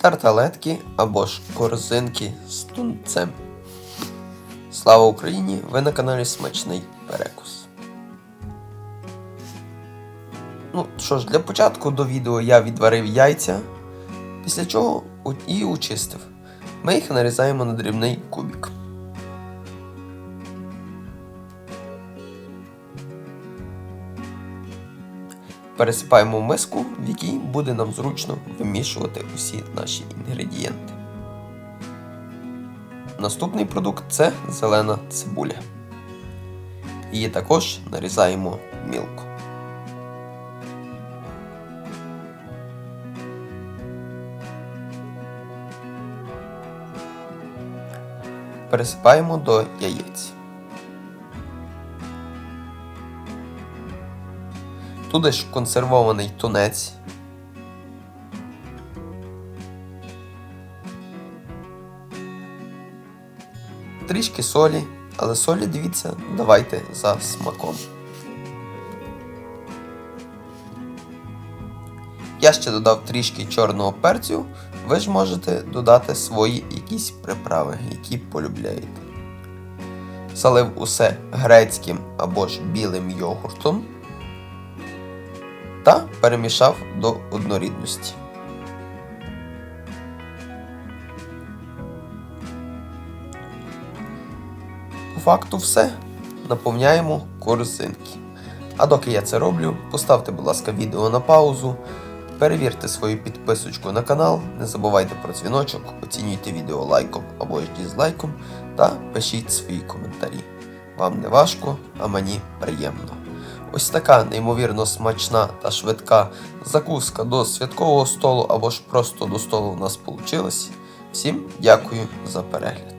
тарталетки або ж корзинки з тунцем. Слава Україні! Ви на каналі Смачний Перекус. Ну що ж, для початку до відео я відварив яйця, після чого і очистив. Ми їх нарізаємо на дрібний кубик. Пересипаємо в миску, в якій буде нам зручно вимішувати усі наші інгредієнти. Наступний продукт це зелена цибуля. Її також нарізаємо мілко. Пересипаємо до яєць. Туди ж консервований тунець. Трішки солі, але солі дивіться, давайте за смаком. Я ще додав трішки чорного перцю, ви ж можете додати свої якісь приправи, які полюбляєте. Залив усе грецьким або ж білим йогуртом та перемішав до однорідності. По факту все. Наповняємо корзинки. А доки я це роблю, поставте, будь ласка, відео на паузу, перевірте свою підписочку на канал, не забувайте про дзвіночок, оцінюйте відео лайком або ж дізлайком та пишіть свої коментарі. Вам не важко, а мені приємно. Ось така неймовірно смачна та швидка закуска до святкового столу або ж просто до столу у нас вийшла. Всім дякую за перегляд.